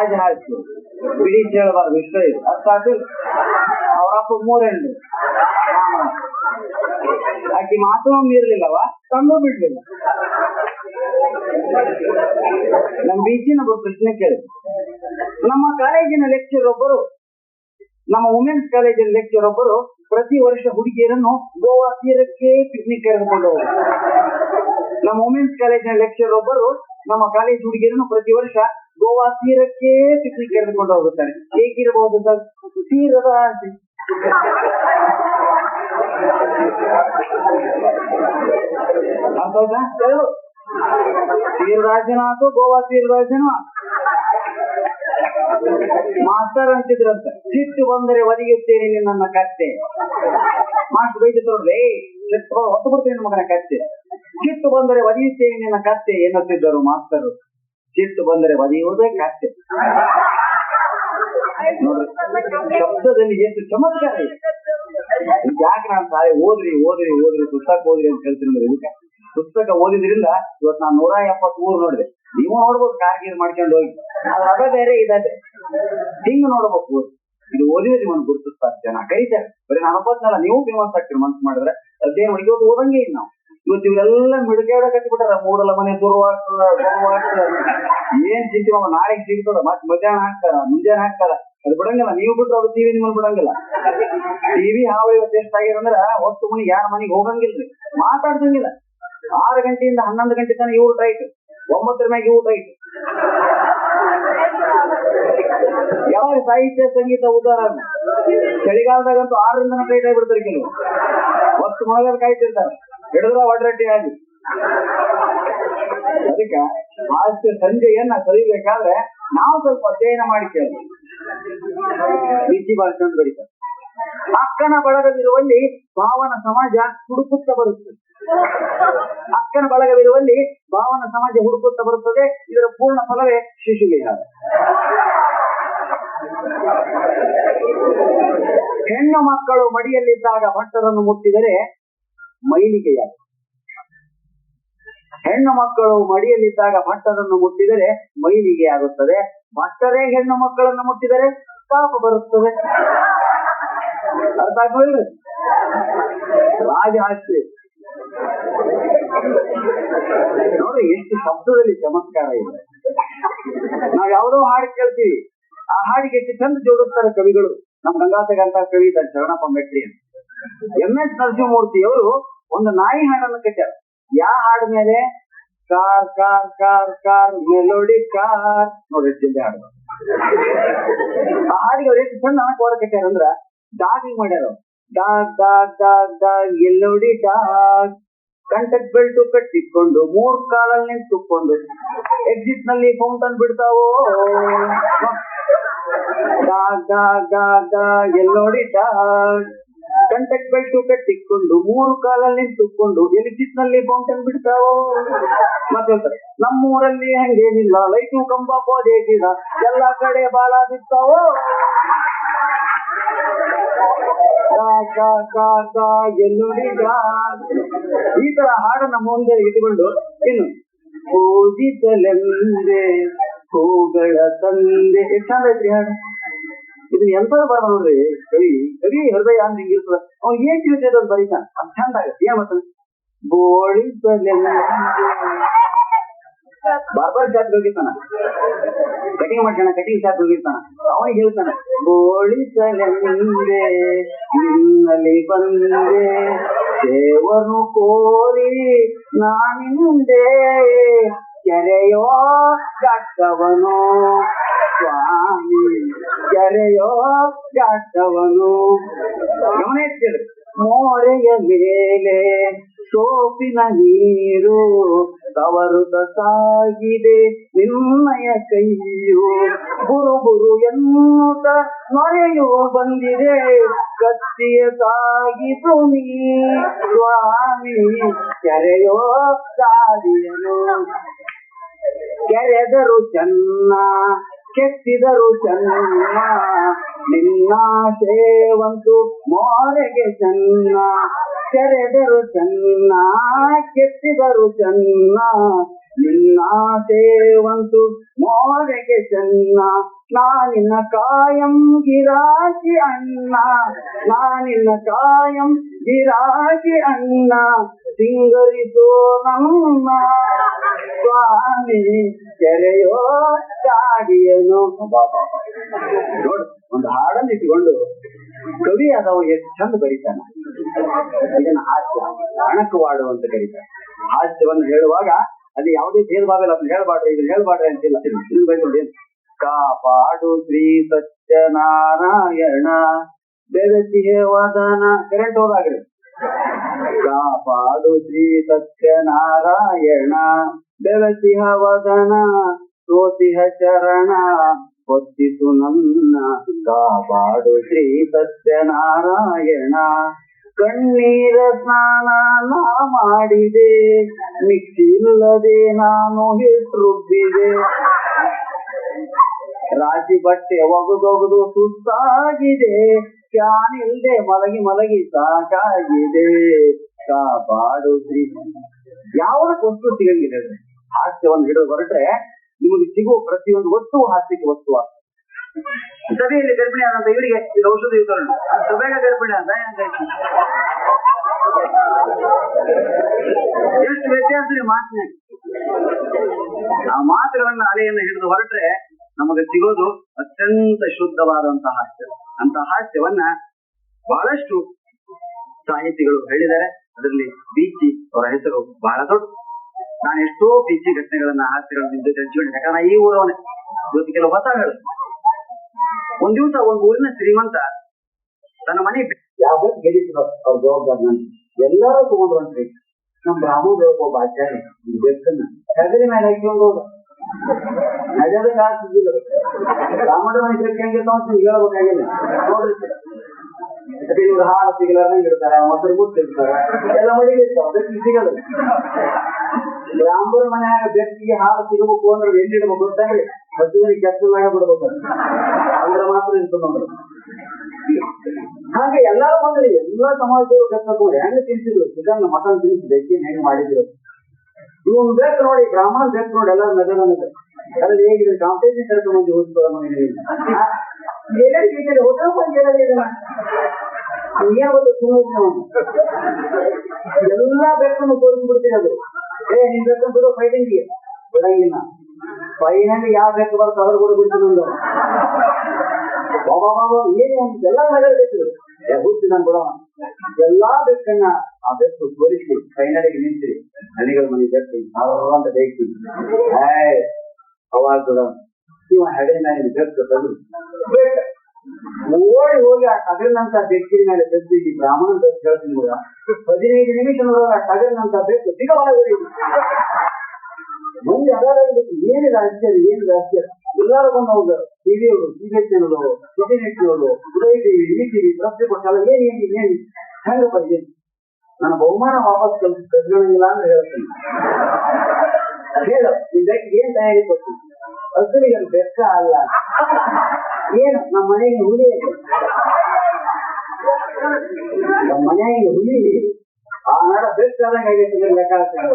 ರಾಜ ಆಯ್ತು ಬಿಡಿ ಕೇಳಬಾರ್ದು ಇಷ್ಟ ಇದು. ಅರ್ಥ ಆಯ್ತು ಅವರಪ್ಪ ಮೂರೆಂಡು ಆಕೆ ಮಾತು ಮೀರ್ಲಿಲ್ಲವ ತಂದು ಬಿಡ್ಲಿಲ್ಲ. ನಮ್ ಬೀಚಿನ ಒಬ್ಬರು ಪ್ರಶ್ನೆ ಕೇಳಿ. ನಮ್ಮ ಕಾಲೇಜಿನ ಲೆಕ್ಚರ್ ಒಬ್ಬರು, ನಮ್ಮ ವುಮೆನ್ಸ್ ಕಾಲೇಜಿನ ಲೆಕ್ಚರ್ ಒಬ್ಬರು ಪ್ರತಿ ವರ್ಷ ಹುಡುಗಿಯರನ್ನು ಗೋವಾ ತೀರಕ್ಕೆ ಪಿಕ್ನಿಕ್ ಕರೆದುಕೊಂಡು ಹೋಗುದು ನಮ್ಮ ವುಮೆನ್ಸ್ ಕಾಲೇಜಿನ ಲೆಕ್ಚರ್ ಒಬ್ಬರು ನಮ್ಮ ಕಾಲೇಜ್ ಹುಡುಗಿಯರನ್ನು ಪ್ರತಿ ವರ್ಷ ಗೋವಾ ತೀರಕ್ಕೆ ಪಿಕ್ನಿಕ್ ಕರೆದುಕೊಂಡು ಹೋಗುತ್ತಾರೆ ಹೇಗಿರಬಹುದು ತೀರದ ಆಸೆ. ಅರ್ಥ ಆಯ್ತಾ? ಹೇಳು. ತೀರರಾಜನ ಆತು, ಗೋವಾ ತೀರರಾಜನ ಮಾಸ್ಟರ್ ಅಂತಿದ್ರಂತ. ಸಿಟ್ಟು ಬಂದರೆ ಒದಗಿಸ್ತೇನೆ ನನ್ನ ಕತ್ತೆ. ಮಾಸ್ಟರ್ ಬೈದು ನೋಡ್ರಿ ಹೊತ್ತು ಬಿಡ್ತೇನೆ ಮಗನ ಕತ್ತೆ. ಸಿಟ್ಟು ಬಂದರೆ ಒದಗಿಸ್ತೇನೆ ನಿನ್ನ ಕತ್ತೆ ಎನ್ನುತ್ತಿದ್ದರು ಮಾಸ್ತರು. ಸಿಟ್ಟು ಬಂದರೆ ಬದಿಯುವುದೇ ಕತ್ತೆ ನೋಡ್ರಿ, ಶಬ್ದದಲ್ಲಿ ಎಷ್ಟು ಚಮತ್ಕಾರ ಯಾಕೆ ನಾನು ತಾಯಿ ಓದ್ರಿ ಓದ್ರಿ ಓದ್ರಿ, ಪುಸ್ತಕ ಓದ್ರಿ ಅಂತ ಹೇಳ್ತೀನಿ ಅಂದ್ರೆ ಪುಸ್ತಕ ಓದಿದ್ರಿಂದ ಇವತ್ತು ನಾನು ನೂರ ಎಪ್ಪತ್ಮೂರು ನೋಡಿದೆ. ನೀವು ನೋಡ್ಬೋದು ಕಾರ್ಗಿರ್ ಮಾಡ್ಕೊಂಡು ಹೋಗಿ. ನಾವು ಅದ ಬೇರೆ ಇದೆ ಹಿಂಗ್ ನೋಡ್ಬೇಕು ಇದು ಓದಿದ್ರೆ ನಿಮ್ಮನ್ನು ಗುರುತಿಸ್ತಾರೆ ಜನ. ಕರೀತಾರೆ ಬರೀ ನಾನು ಒಬ್ಬತ್ನಲ್ಲ ನೀವು ಫೇಮಸ್ ಆಗ್ತೀರಿ ಮನ್ಸು ಮಾಡಿದ್ರೆ. ಅದೇನು ಇವತ್ತು ಓದಂಗೆ ಇಲ್ಲ ನಾವು. ಇವತ್ತು ಇವರೆಲ್ಲ ಮಿಡಕೇಡ ಕಟ್ಟಿಬಿಟ್ಟಾರ. ಮೂಡಲ ಮನೆ ದುರ್ವಾಗ್ತದ ದುರ್ವಾಗ್ತದ ಏನ್ ಮಾಮ, ನಾಳೆಗೆ ಸಿಗ್ತದ ಮತ್ತೆ ಮಧ್ಯಾಹ್ನ ಹಾಕ್ತಾರ, ಮುಂಜಾನೆ ಹಾಕ್ತಾರ. ಅದು ಬಿಡಂಗಿಲ್ಲ. ನೀವು ಬಿಟ್ಟು ಅದು ಟಿವಿ ನಿಮ್ಮನ್ನ ಬಿಡಂಗಿಲ್ಲ. ಟಿವಿ ಹಾವು ಇವತ್ತು ಎಷ್ಟಾಗ್ಯಾರ ಆಗಿರಂದ್ರ ಹೊತ್ತು ಮನಿಗೆ ಯಾರ ಮನೆಗೆ ಹೋಗಂಗಿಲ್ರಿ. ಮಾತಾಡ್ಸಂಗಿಲ್ಲ. ಆರು ಗಂಟೆಯಿಂದ ಹನ್ನೊಂದು ಗಂಟೆ ತನಕ ಇವ್ರು ಟೈಟ್ ಒಂಬತ್ತರ ಮ್ಯಾಗ ಇವ್ರು ಟೈಟ್ ಯಾವಾಗ ಸಾಹಿತ್ಯ, ಸಂಗೀತ, ಉದಾಹರಣೆ? ಚಳಿಗಾಲದಾಗಂತೂ ಆರರಿಂದ ಟೈಟ್ ಆಗಿಬಿಡ್ತಾರೆ ಕೆಲವು ಹೊತ್ತು ಮೊಳಗಲ್ ಕಾಯ್ತಿರ್ತಾರೆ. ಹಿಡಿದ್ರ ಒಡ್ರಟ್ಟಿ ಆಗಿ ಅದಕ್ಕೆ ಹಾಸ್ಯ ಸಂಜೆಯನ್ನ ಕಲಿಬೇಕಾದ್ರೆ ನಾವು ಸ್ವಲ್ಪ ಅಧ್ಯಯನ ಮಾಡಿ ಕೇಳಿ ಬರೀತಾರೆ ಅಕ್ಕನ ಬಳಗವಿರುವಲ್ಲಿ ಭಾವನ ಸಮಾಜ ಹುಡುಕುತ್ತಾ ಬರುತ್ತದೆ. ಅಕ್ಕನ ಬಳಗವಿರುವಲ್ಲಿ ಭಾವನ ಸಮಾಜ ಹುಡುಕುತ್ತಾ ಬರುತ್ತದೆ. ಇದರ ಪೂರ್ಣ ಫಲವೇ ಶಿಶುವಿಹಾರ ಹೆಣ್ಣು ಮಕ್ಕಳು ಮಡಿಯಲ್ಲಿದ್ದಾಗ ಭಟ್ಟರನ್ನು ಮುಟ್ಟಿದರೆ ಮೈಲಿಗೆಯಾಗ ಹೆಣ್ಣು ಮಕ್ಕಳು ಮಡಿಯಲ್ಲಿದ್ದಾಗ ಭಟ್ಟರನ್ನು ಮುಟ್ಟಿದರೆ ಮೈಲಿಗೆ ಆಗುತ್ತದೆ ಭಟ್ಟರೇ ಹೆಣ್ಣು ಮಕ್ಕಳನ್ನು ಮುಟ್ಟಿದರೆ ಪಾಪ ಬರುತ್ತದೆ. ಅರ್ಥ ರಾಜ ಹಾಕ್ತಿ ನೋಡಿ ಎಷ್ಟು ಶಬ್ದದಲ್ಲಿ ಚಮತ್ಕಾರ ಇದೆ. ನಾವ್ ಯಾವ್ದೋ ಹಾಡು ಕೇಳ್ತೀವಿ. ಆ ಹಾಡಿಗೆ ಎಷ್ಟು ಚಂದ ಜೋಡಿಸ್ತಾರೆ ಕವಿಗಳು. ನಮ್ ಗಂಗಾತಗಂತ ಕವಿ ಶರಣಪ್ಪ ಮೆಟ್ರಿ ಅಂತ ಎಂ ಎಸ್ ನರಸಿಂಹಮೂರ್ತಿ ಅವರು ಒಂದು ನಾಯಿ ಹಾಡನ್ನು ಕಟ್ಟಾರ ಯಾ ಹಾಡ ಮೇಲೆ? Car car car car, melody, car. ನೋಡಿ ಎಷ್ಟು ಜಲ್ದಿ ಹಾಡು ಆ ಹಾಡಿಗೆ ಅವ್ರು ಎಷ್ಟು ಚಂದ ಕೋರ ಕಟ್ಟ್ಯಾರ ಅಂದ್ರ, ಡಾಗಿಂಗ್ ಮಾಡ್ಯಾರ. ಡಾಗ್ ಡಾಗ್ ಡಾಗ್ ಡಾಗ್ ಎಲ್ಲೋಡಿ ಡಾಗ್. ಕಂಟಕ್ ಬೆಲ್ಟ್ ಕಟ್ಟಿಕೊಂಡು ಮೂರ್ ಕಾಲಲ್ಲಿ ನಿಂತುಕೊಂಡು ಎಕ್ಸಿಟ್ನಲ್ಲಿ ಫೌಂಟನ್ ಬಿಡ್ತಾವೋ? ಡಾಗ್ ಡಾಗ್ ಡಾಗ್ ಡಾಗ್ ಎಲ್ಲೋಡಿ ಡಾಗ್. ಕಂಟಕ್ ಬೆಲ್ಟ್ ಕಟ್ಟಿಕೊಂಡು ಮೂರು ಕಾಲಲ್ಲಿ ನಿಂತುಕೊಂಡು ನಲ್ಲಿ ಫೌಂಟನ್ ಬಿಡ್ತಾವೋ? ಮತ್ತೆ ನಮ್ಮೂರಲ್ಲಿ ಹಂಗೇನಿಲ್ಲ, ಲೈಟು, ಕಂಬ, ಪೋದೆ, ಗಿಡ, ಎಲ್ಲ ಕಡೆ ಬಾಳ ಗಾ. ಈ ತರ ಹಾಡನ್ನ ಮುಂದೆ ಇಟ್ಕೊಂಡು ಇನ್ನು ಪೂಜಿಸಲೆಂದೆ ಹೋಗಳ ತಂದೆ. ಎಷ್ಟು ಚಂದ ಹಾಡು. ಇದು ಎಂತ ಬರ ನೋಡ್ರಿ ಕವಿ ಕವಿ ಹೃದಯ ಅಂತ ಹಿಂಗಿರ್ತದ ಅವ್ ಏನ್ ತಿಳಿತದ ಅಂತ ಬರೀತಾನ ಅದ್ ಚಂದ ಆಗತ್ತೆ ಏನ್ ಮಾಡ್ತಾನೆ ಬೋಳಿಸಲೆಂದೆ ಬಾರ್ಬರ್ ಶಾಪ್ ಹೋಗಿರ್ತಾನ ಕಟಿಂಗ್ ಮಾಡ್ತಾನ ಕಟಿಂಗ್ ಶಾಪ್ ಹೋಗಿರ್ತಾನ ಅವನಿಗೆ ಹೇಳ್ತಾನ ಬೋಳಿಸಲೆಂದೆ ನಿನ್ನಲ್ಲಿ ಬಂದೆ ದೇವರು ಕೋರಿ ನಾನಿಂದೆ ಕೆರೆಯೋ ಗಟ್ಟವನು ಸ್ವಾಮಿ ಕೆರೆಯೋ ಇಟ್ಟಿರು ಮೋರೆಯ ಮೇಲೆ ಸೋಪಿನ ನೀರು ತವರು ಸಾಗಿದೆ. ನಿನ್ನಯ ಕೈಯು ಬುರು ಬುರು ಎನ್ನುತ್ತ ನೊರೆಯು ಬಂದಿದೆ. ಕತ್ತಿಯ ಸಾಗಿತು ನೀ ಸ್ವಾಮಿ, ಕೆರೆಯೋ ದಾರಿಯನು ಕೆರೆದರು ಚೆನ್ನ ಕೆತ್ತಿದರು ಚೆನ್ನ ನಿನ್ನ ಸೇವಂತು ಮೋರೆಗೆ ಚೆನ್ನ ಕೆರೆದರು ಚೆನ್ನ ಕೆತ್ತಿದರು ಚೆನ್ನ ನಿನ್ನ ಸೇವಂತು ಮೋರೆಗೆ ಚೆನ್ನ ನಾನಿನ ಕಾಯಂ ಗಿರಾಕಿ ಅಣ್ಣ ನಾನಿನ ಕಾಯಂ ಗಿರಾಕಿ ಅಣ್ಣ. ಸಿಂಗರಿಸೋ ನಮ್ಮ ಸ್ವಾಮಿ ಕೆರೆಯೋ ಗಾಡಿಯನ್ನು ನೋಡು, ಒಂದು ಹಾಡನ್ನು ಇಟ್ಕೊಂಡು ಕವಿ ಆದವ ಎಷ್ಟು ಚಂದ ಬರೀತಾನೆ. ಇದನ್ನ ಹಾಸ್ಯ ಅಣಕವಾಡು ಅಂತ ಕರೀತಾರೆ ಹಾಸ್ಯವನ್ನು ಹೇಳುವಾಗ ಅದು ಯಾವುದೇ ಭೇದ ಭಾವ ಇಲ್ಲ ಅದನ್ನ ಹೇಳ್ಬಾಡ್ರಿ ಇದನ್ನ ಹೇಳ್ಬಾಡ್ರಿ ಅಂತಿಲ್ಲ ಇದನ್ನ ಬೈಕೊಳ್ಳಿ ಕಾಪಾಡು ಶ್ರೀ ಸತ್ಯನಾರಾಯಣ ಬೆಳತಿಯ ವದನ ಕರೆಂಟ್ ಹೋದಾಗ್ರಿ ಕಾಪಾಡು ಶ್ರೀ ಸತ್ಯನಾರಾಯಣ ಬೆಳಸಿಹ ವದನ ಸೋತಿಹ ಚರಣ ಹೊತ್ತಿಸು ನನ್ನ ಕಾಪಾಡು ಶ್ರೀ ಸತ್ಯನಾರಾಯಣ ಕಣ್ಣೀರ ಸ್ನಾನ ನಾ ಮಾಡಿದೆ ಮಿಕ್ಕಿಲ್ಲದೆ ನಾನು ಹಿಟ್ರುಬ್ಬಿದೆ ರಾಜಿ ಬಟ್ಟೆ ಒಗದೊಗದು ಸುಸ್ತಾಗಿದೆ ಫ್ಯಾನ್ ಇಲ್ಲದೆ ಮಲಗಿ ಮಲಗಿ ಸಾಕಾಗಿದೆ. ಕಾಪಾಡುದ್ರಿ. ಯಾವುದಕ್ಕೆ ವಸ್ತು ಸಿಗಂಗಿಲ್ಲ ಹಾಸ್ಯವನ್ನು ಹಿಡಿದು ಹೊರಟ್ರೆ ನಿಮಗೆ ಸಿಗುವ ಪ್ರತಿಯೊಂದು ವಸ್ತು ಹಾಸ್ಯಕ್ಕೆ ವಸ್ತು ಸಭೆಯಲ್ಲಿ ಗರ್ಭಿಣಿ ಆದಂತ ಇವರಿಗೆ ಇದು ಔಷಧಿ ವಿತರಣೆ ಸಭೆಗ ಗರ್ಭಿಣಿ ಅಂತ ಎಷ್ಟು ವ್ಯತ್ಯಾಸ ಮಾತಿನ? ಆ ಮಾತುಗಳನ್ನ ಅಲೆಯನ್ನು ಹಿಡಿದು ಹೊರಟ್ರೆ ನಮಗೆ ಸಿಗೋದು ಅತ್ಯಂತ ಶುದ್ಧವಾದಂತಹ ಹಾಸ್ಯ. ಅಂತ ಹಾಸ್ಯವನ್ನ ಬಹಳಷ್ಟು ಸಾಹಿತಿಗಳು ಹೇಳಿದ್ದಾರೆ. ಅದರಲ್ಲಿ ಬೀಚಿ ಅವರ ಹೆಸರು ಬಹಳ ದೊಡ್ಡ. ನಾನು ಎಷ್ಟೋ ಬೀಚಿ ಘಟನೆಗಳನ್ನ ಹಾಸ್ಯಗಳನ್ನು ಜೊತೆ ಹಂಚಿಕೊಂಡೆ ಯಾಕಂದ್ರೆ ಈ ಊರವನೇ. ಇವತ್ತು ಕೆಲವು ಹೊಸ ಹೇಳ ಒಂದ್ ದಿವಸ ಒಂದ್ ಊರಿನ ಶ್ರೀಮಂತ ತನ್ನ ಮನೆ ಯಾವ ಜವಾಬ್ದಾರಿ ಎಲ್ಲರೂ ತಗೊಂಡ್ರಂತ್ರಿ ನಮ್ ಬ್ರಾಹ್ಮಣ ಒಬ್ಬ ಆಚಾರ್ಯ. ಹೆಗಲಿ ಮೇಲೆ ಹಾಕಿಕೊಂಡು ಹೋದ ಕಾಲ ಆಗ್ತಿದ್ದಿಲ್ಲ ರಾಮನ ಮನುಷ್ಯರಿಗೆ ಹೆಂಗಿರ್ತಾವ ಅಂತ ಹೇಳ್ಬೇಕಾಗಿಲ್ಲ. ನೋಡ್ರಿ. ಮತ್ತೆ ಇವ್ರು ಹಾಲು ಸಿಗಲಾರ್ದಂಗೆ ಇರ್ತಾರೆ ಮೊಸರು ಮುಟ್ಟಿರ್ತಾರೆ ಎಲ್ಲ ಮಡಿಗೆ ಇರ್ತಾವ ಬೆಕ್ಕಿಗೆ ಸಿಗಲ್ಲ. ರಾಮರ ಮನೆಯಾಗ ಬೆಕ್ಕಿಗೆ ಹಾಲು ಸಿಗಬೇಕು ಅಂದ್ರೆ ಎಲ್ಲಿಡ್ಬೇಕು ಅಂತಂದ್ರೆ ಹಸುವಿಗೆ ಕೆತ್ತಲಾಗ ಬಿಡ್ಬೇಕು. ಅಂದ್ರೆ ಮಾತ್ರ ಇರ್ತದೆ ನೋಡ್ರಿ ಹಾಗೆ ಎಲ್ಲಾರು ಬಂದ್ರಿ ಎಲ್ಲಾ ಸಮಾಜದವರು ಕತ್ತಕೊಂಡು ಹೆಂಗ್ ತಿನ್ಸಿದ್ರು? ಚಿಕನ್ ಮಟನ್ ತಿನ್ಸಿ, ಬೆಕ್ಕಿನ ಹೆಂಗ್ ಮಾಡಿದ್ರು? ಇವನ್ ಬೇಕು ನೋಡಿ, ಬ್ರಾಹ್ಮಣ ಬೇಕು ನೋಡಿ, ಎಲ್ಲಾರು ನಗರ ಅದ್ರಲ್ಲಿ ಹೇಗಿದೆ ಕಾಂಪಿಟೇಷನ್ ಕರ್ಕೊಂಡು ಬಂದು ಎಲ್ಲರಿಗೆ ಹೀಗೆ ಹೋಟೆಲ್ ಬಂದು ಹೇಳಿದ ಏನ್ ಒಂದು ಎಲ್ಲಾ ಬೆಕ್ಕನ್ನು ತೋರಿಸ್ಬಿಡ್ತೀನಿ ಅದು. ಏ, ನಿನ್ ಬೆಕ್ಕನ್ನು ಬಿಡೋ ಫೈಟಿಂಗ್ಗೆ ಬಿಡಂಗಿಲ್ಲ. ಫೈನಲ್ ಯಾವ ಬೆಕ್ಕು ಬರುತ್ತೆ ಅದ್ರ ಕೂಡ ಬಿಡ್ತೀನಿ ಬಾಬಾ ಏನು ಒಂದು, ಎಲ್ಲ ನಗರ ಬೇಕು ಹುಟ್ಟಿ ನಾನು ಬಿಡೋಣ ಎಲ್ಲಾ ಬೆಕ್ಕನ್ನ ಆ ಬೆಕ್ಕು ತೋರಿಸಿ, ಕೈನಡೆಗೆ ನಿಂತ್ರಿ ಹಣಿಗಳ ಮನೆ ಬೆಕ್ಕು ಅಂತ ಬೇಕು ಅವಾಗ ಇವ ಹೆಗಲ ಮೇಲೆ ಬೆಕ್ಕು ತಂದು ಓಡಿ ಹೋಗಿ ಆ ಟಗರಿನಂತ ಬೆಕ್ಕಿನ ಮೇಲೆ ಬೆದ್ದು ಈ ಬ್ರಾಹ್ಮಣ ಬೆಕ್ಕು ಹೇಳ್ತೀನಿ ಕೂಡ ಹದಿನೈದು ನಿಮಿಷದೊಳಗೆ ಆ ಟಗರಿನಂತ ಬೆಕ್ಕು ಸಿಗಬಾರದು ಮುಂದೆ ಅದಾರ ಏನಿದೆ ರಾಜ್ಯ ಏನು ರಾಜ್ಯ ಎಲ್ಲರೂ ಬಂದು ಹೋಗ ಟಿವಿ ಅವರು ಟಿವಿ ಚಾನಲ್ ಸಿಟಿ ನೆಟ್ನವರು ಉದಯ ಟಿವಿ ಈ ಟಿವಿ ಪ್ರಶ್ನೆ ಕೊಟ್ಟಲ್ಲ ಏನ್ ಏನ್ ಏನ್ ಹೆಂಗಪ್ಪ ಏನ್ ನನ್ನ ಬಹುಮಾನ ವಾಪಸ್ ಕಲ್ಸಿ ಕಸ್ಕೊಳ್ಳಂಗಿಲ್ಲ ಅಂತ ಹೇಳ್ತೀನಿ ಹೇಳು ಈ ಬೆಕ್ಕಿಗೆ ಏನ್ ತಯಾರಿ ಕೊಟ್ಟು ಹಸುವಿಗೆ ಅದು ಬೆಕ್ಕ ಅಲ್ಲ ಏನು ನಮ್ಮ ಮನೆಗೆ ಹುಲಿ ಇದೆ ನಮ್ಮ ಮನೆಗೆ ಹುಲಿ ಆ ನಡ ಬೆಕ್ಕಾದಂಗೆ ಆಗೈತೆ ಲೆಕ್ಕ ಹಾಕ್ತಾರೆ